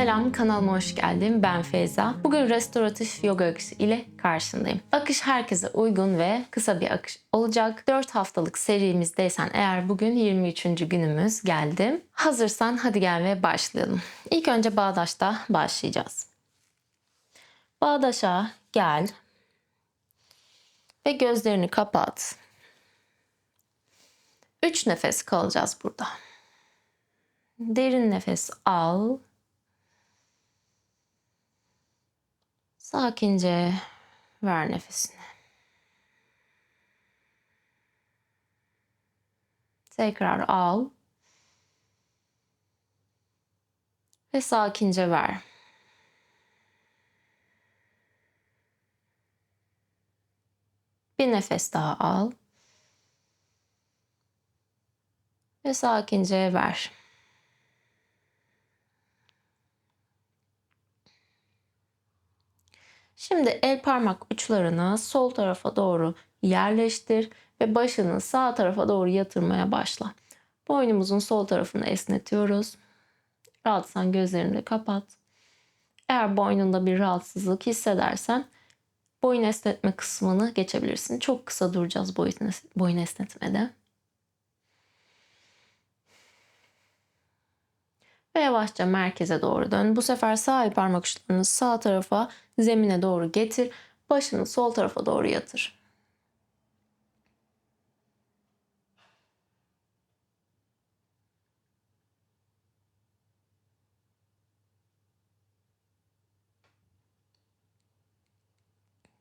Selam kanalıma hoş geldin. Ben Feyza. Bugün restoratif yoga akışı ile karşındayım. Akış herkese uygun ve kısa bir akış olacak. 4 haftalık serimizdeysen eğer bugün 23. günümüz geldi. Hazırsan hadi gel ve başlayalım. İlk önce Bağdaş'ta başlayacağız. Bağdaş'a gel ve gözlerini kapat. 3 nefes kalacağız burada. Derin nefes al. Sakince ver nefesini. Tekrar al. Ve sakince ver. Bir nefes daha al. Ve sakince ver. Şimdi el parmak uçlarını sol tarafa doğru yerleştir ve başını sağ tarafa doğru yatırmaya başla. Boynumuzun sol tarafını esnetiyoruz. Rahatsan gözlerini de kapat. Eğer boynunda bir rahatsızlık hissedersen boyun esnetme kısmını geçebilirsin. Çok kısa duracağız boyun, boyun esnetmede. Ve yavaşça merkeze doğru dön. Bu sefer sağ el parmak uçlarını sağ tarafa zemine doğru getir. Başını sol tarafa doğru yatır.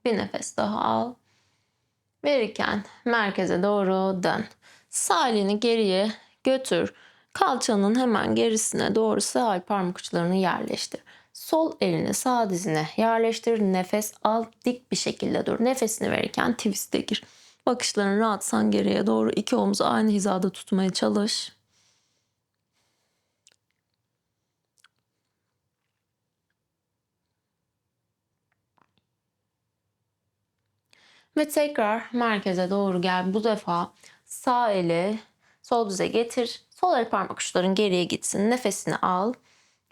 Bir nefes daha al. Verirken merkeze doğru dön. Sağ elini geriye götür. Kalçanın hemen gerisine doğru sağ parmak uçlarını yerleştir. Sol elini sağ dizine yerleştir. Nefes al. Dik bir şekilde dur. Nefesini verirken twist'e gir. Bakışların rahatsan geriye doğru iki omuzu aynı hizada tutmaya çalış. Ve tekrar merkeze doğru gel. Bu defa sağ eli sol dize getir. Sol el parmak uçların geriye gitsin. Nefesini al.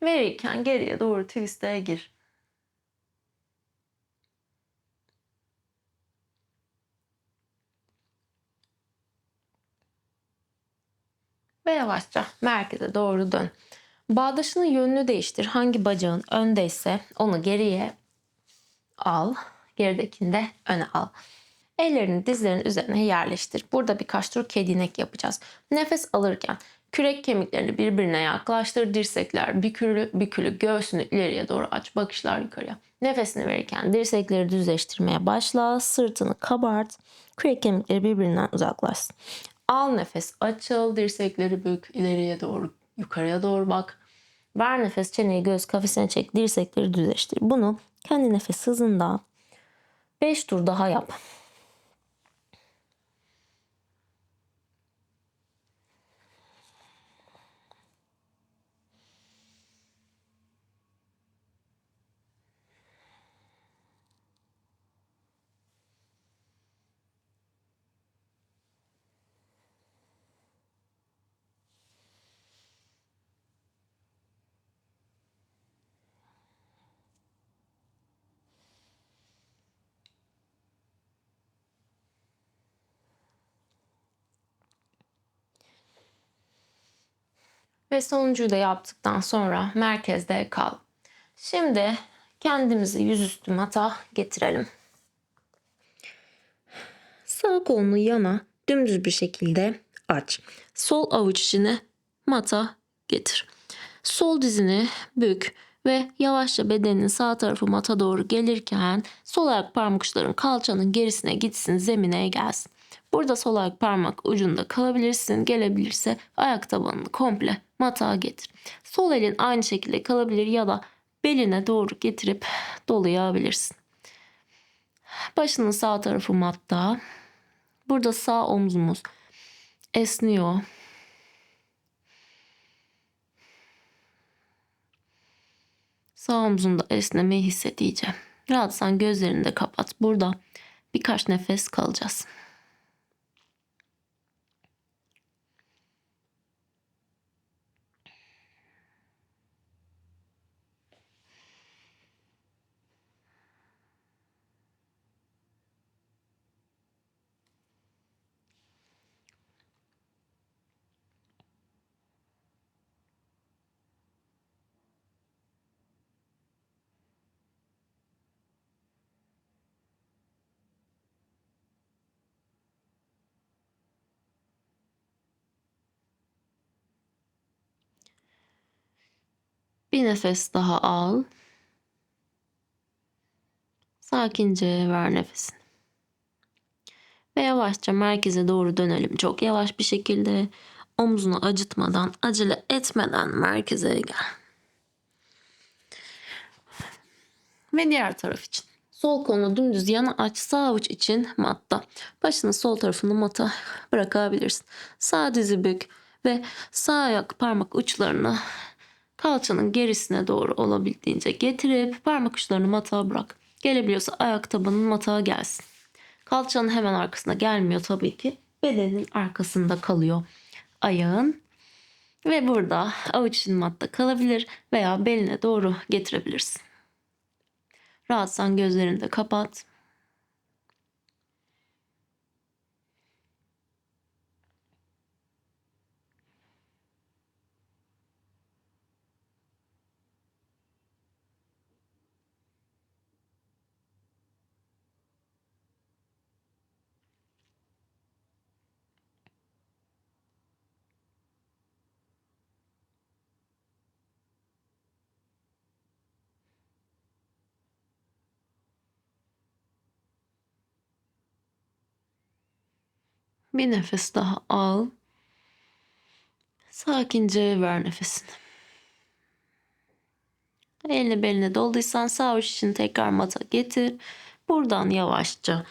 Verirken geriye doğru twist'e gir. Ve yavaşça merkeze doğru dön. Bağdaşının yönünü değiştir. Hangi bacağın öndeyse onu geriye al. Geridekini de öne al. Ellerini dizlerin üzerine yerleştir. Burada birkaç tur kedinek yapacağız. Nefes alırken kürek kemiklerini birbirine yaklaştır. Dirsekler bükülü, bükülü göğsünü ileriye doğru aç. Bakışlar yukarıya. Nefesini verirken dirsekleri düzleştirmeye başla. Sırtını kabart. Kürek kemikleri birbirinden uzaklaşsın. Al nefes açıl. Dirsekleri bük. ileriye doğru yukarıya doğru bak. Ver nefes çeneyi göz kafesine çek. Dirsekleri düzleştir. Bunu kendi nefes hızında 5 tur daha yap. Ve sonuncuyu da yaptıktan sonra merkezde kal. Şimdi kendimizi yüzüstü mata getirelim. Sağ kolunu yana dümdüz bir şekilde aç. Sol avuç içine mata getir. Sol dizini bük ve yavaşça bedenin sağ tarafı mata doğru gelirken sol ayak parmak uçların kalçanın gerisine gitsin zemine gelsin. Burada sol ayak parmak ucunda kalabilirsin. Gelebilirse ayak tabanını komple matağa getir. Sol elin aynı şekilde kalabilir ya da beline doğru getirip dolayabilirsin. Başının sağ tarafı matta. Burada sağ omzumuz esniyor. Sağ omzunda esnemeyi hissedeceğim. Rahatsan gözlerini de kapat. Burada birkaç nefes kalacağız. Bir nefes daha al. Sakince ver nefesini. Ve yavaşça merkeze doğru dönelim. Çok yavaş bir şekilde omzunu acıtmadan, acele etmeden merkeze gel. Ve diğer taraf için. Sol kolunu dümdüz yana aç. Sağ avuç için matta. Başını sol tarafını mata bırakabilirsin. Sağ dizi bük ve sağ ayak parmak uçlarını kalçanın gerisine doğru olabildiğince getirip parmak uçlarını matağa bırak. Gelebiliyorsa ayak tabanın matağa gelsin. Kalçanın hemen arkasına gelmiyor tabii ki. Bedenin arkasında kalıyor ayağın. Ve burada avuç matta kalabilir veya beline doğru getirebilirsin. Rahatsan gözlerini de kapat. Bir nefes daha al. Sakince ver nefesini. Elini beline dolduysan sağ avuç için tekrar mata getir. Buradan yavaşça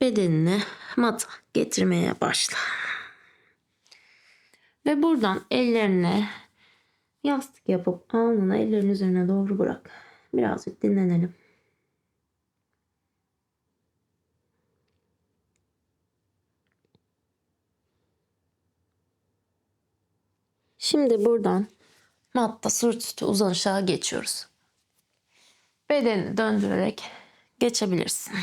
bedenini mata getirmeye başla. Ve buradan ellerini yastık yapıp alnına ellerin üzerine doğru bırak. Birazcık dinlenelim. Şimdi buradan matta sırt üstü uzanışa geçiyoruz. Bedeni döndürerek geçebilirsin.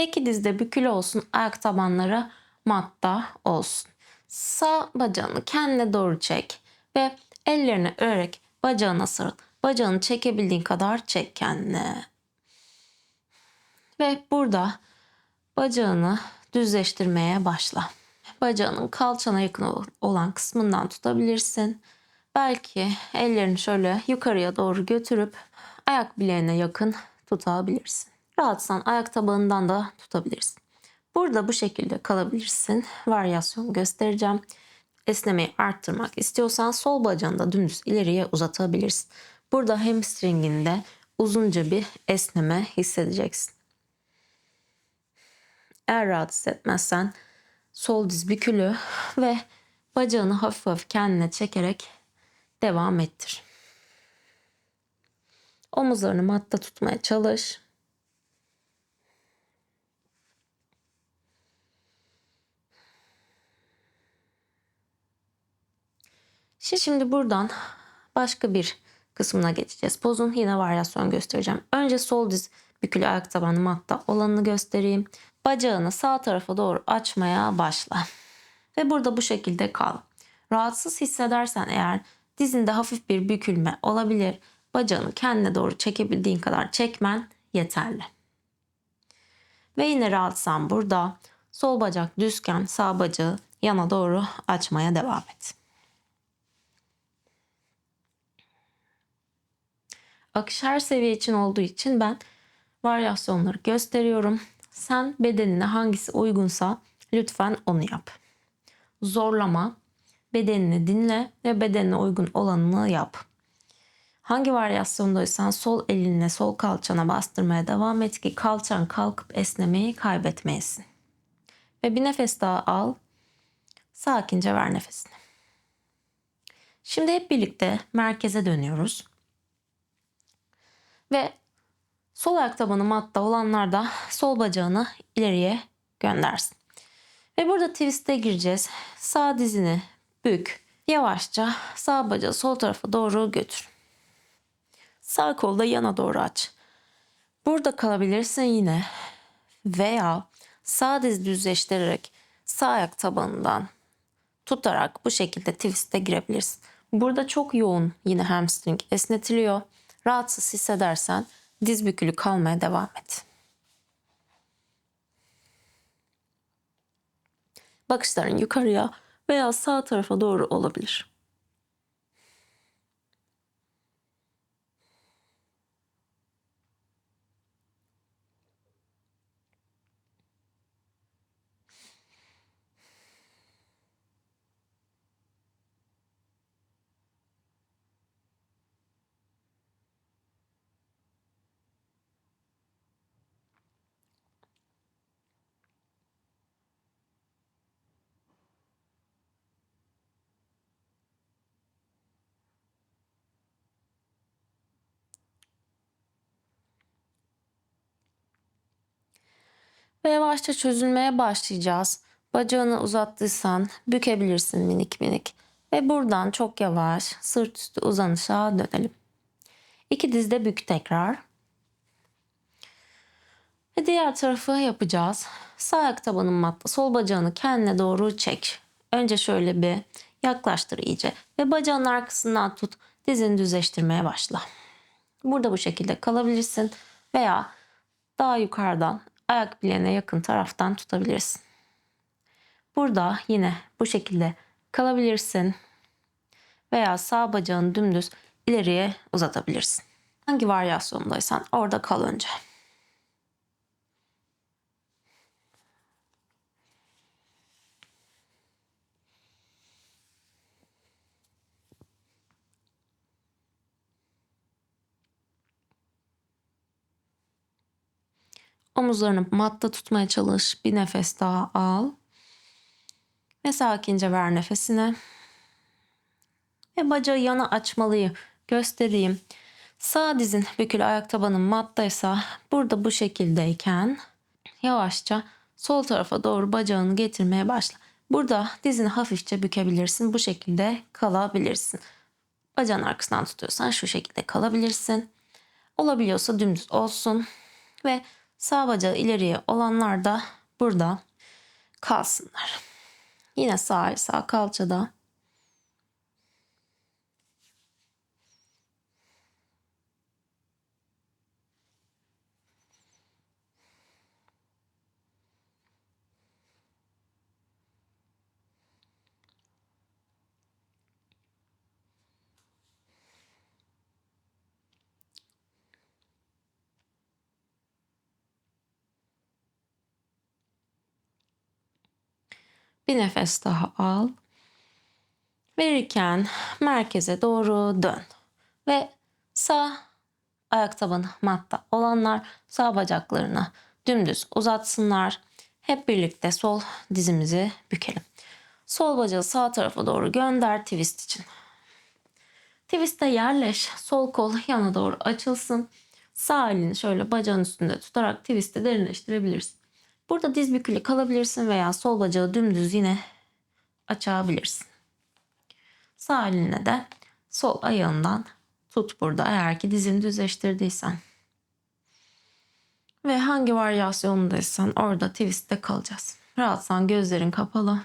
İki dizde bükülü olsun. Ayak tabanları matta olsun. Sağ bacağını kendine doğru çek ve ellerini örerek bacağına sarıl. Bacağını çekebildiğin kadar çek kendine. Ve burada bacağını düzleştirmeye başla. Bacağının kalçana yakın olan kısmından tutabilirsin. Belki ellerini şöyle yukarıya doğru götürüp ayak bileğine yakın tutabilirsin. Rahatsan ayak tabanından da tutabilirsin. Burada bu şekilde kalabilirsin. Varyasyon göstereceğim. Esnemeyi arttırmak istiyorsan sol bacağını da dümdüz ileriye uzatabilirsin. Burada hamstringinde uzunca bir esneme hissedeceksin. Eğer rahat hissetmezsen sol diz bükülü ve bacağını hafif hafif kendine çekerek devam ettir. Omuzlarını matta tutmaya çalış. Şimdi buradan başka bir kısmına geçeceğiz. Pozun yine varyasyon göstereceğim. Önce sol diz bükülü ayak tabanı matta olanını göstereyim. Bacağını sağ tarafa doğru açmaya başla. Ve burada bu şekilde kal. Rahatsız hissedersen eğer dizinde hafif bir bükülme olabilir. Bacağını kendine doğru çekebildiğin kadar çekmen yeterli. Ve yine rahatsan burada sol bacak düzken sağ bacağı yana doğru açmaya devam et. Akış her seviye için olduğu için ben varyasyonları gösteriyorum. Sen bedenine hangisi uygunsa lütfen onu yap. Zorlama, bedenini dinle ve bedenine uygun olanını yap. Hangi varyasyondaysan sol elinle sol kalçana bastırmaya devam et ki kalçan kalkıp esnemeyi kaybetmeyesin. Ve bir nefes daha al. Sakince ver nefesini. Şimdi hep birlikte merkeze dönüyoruz. Ve Sol ayak tabanı matta olanlar da sol bacağını ileriye göndersin. Ve burada twist'e gireceğiz. Sağ dizini bük. Yavaşça sağ bacağı sol tarafa doğru götür. Sağ kolda yana doğru aç. Burada kalabilirsin yine. Veya sağ diz düzleştirerek sağ ayak tabanından tutarak bu şekilde twist'e girebilirsin. Burada çok yoğun yine hamstring esnetiliyor. Rahatsız hissedersen diz bükülü kalmaya devam et. Bakışların yukarıya veya sağ tarafa doğru olabilir. Ve yavaşça çözülmeye başlayacağız. Bacağını uzattıysan bükebilirsin minik minik. Ve buradan çok yavaş sırt üstü uzanışa dönelim. İki dizde bük tekrar. Ve diğer tarafı yapacağız. Sağ ayak tabanın matta. Sol bacağını kendine doğru çek. Önce şöyle bir yaklaştır iyice. Ve bacağın arkasından tut. Dizini düzleştirmeye başla. Burada bu şekilde kalabilirsin. Veya daha yukarıdan ayak bileğine yakın taraftan tutabilirsin. Burada yine bu şekilde kalabilirsin. Veya sağ bacağını dümdüz ileriye uzatabilirsin. Hangi varyasyondaysan orada kal önce. Omuzlarını matta tutmaya çalış. Bir nefes daha al. Ve sakince ver nefesini. Ve bacağı yana açmalıyı göstereyim. Sağ dizin bükülü ayak tabanın mattaysa burada bu şekildeyken yavaşça sol tarafa doğru bacağını getirmeye başla. Burada dizini hafifçe bükebilirsin. Bu şekilde kalabilirsin. Bacağın arkasından tutuyorsan şu şekilde kalabilirsin. Olabiliyorsa dümdüz olsun. Ve sağ bacağı ileriye olanlar da burada kalsınlar. Yine sağ sağ kalçada. Bir nefes daha al. Verirken merkeze doğru dön. Ve sağ ayak tabanı matta olanlar sağ bacaklarını dümdüz uzatsınlar. Hep birlikte sol dizimizi bükelim. Sol bacağı sağ tarafa doğru gönder twist için. Twist'e yerleş. Sol kol yana doğru açılsın. Sağ elini şöyle bacağın üstünde tutarak twist'e derinleştirebilirsin. Burada diz bükülü kalabilirsin veya sol bacağı dümdüz yine açabilirsin. Sağ eline de sol ayağından tut burada eğer ki dizini düzleştirdiysen. Ve hangi varyasyondaysan orada twist'te kalacağız. Rahatsan gözlerin kapalı.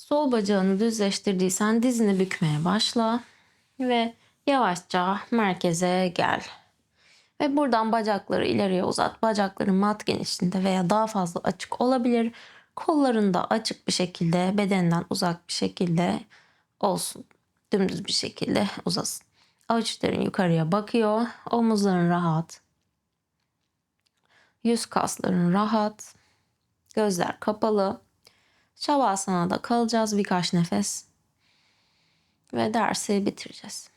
Sol bacağını düzleştirdiysen dizini bükmeye başla ve yavaşça merkeze gel. Ve buradan bacakları ileriye uzat. Bacakların mat genişliğinde veya daha fazla açık olabilir. Kolların da açık bir şekilde, bedenden uzak bir şekilde olsun. Dümdüz bir şekilde uzasın. Avuçların yukarıya bakıyor. Omuzların rahat. Yüz kasların rahat. Gözler kapalı. Şavasana'da kalacağız birkaç nefes. Ve dersi bitireceğiz.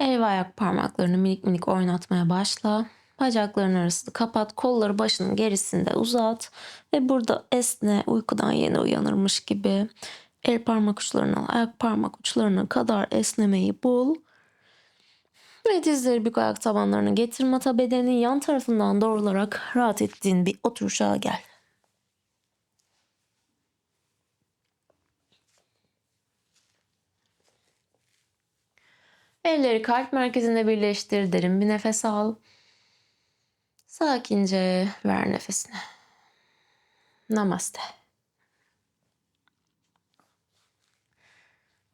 El ve ayak parmaklarını minik minik oynatmaya başla. Bacakların arasını kapat. Kolları başının gerisinde uzat. Ve burada esne uykudan yeni uyanırmış gibi. El parmak uçlarına, ayak parmak uçlarına kadar esnemeyi bul. Ve dizleri büyük ayak tabanlarına getir. Mata bedenin yan tarafından doğrularak rahat ettiğin bir oturuşa gel. Elleri kalp merkezinde birleştir. Derin bir nefes al. Sakince ver nefesini. Namaste.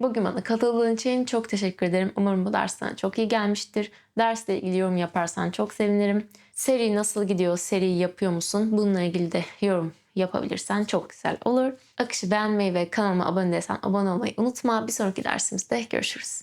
Bugün bana katıldığın için çok teşekkür ederim. Umarım bu ders sana çok iyi gelmiştir. Dersle ilgili yorum yaparsan çok sevinirim. Seri nasıl gidiyor? Seri yapıyor musun? Bununla ilgili de yorum yapabilirsen çok güzel olur. Akışı beğenmeyi ve kanalıma abone değilsen abone olmayı unutma. Bir sonraki dersimizde görüşürüz.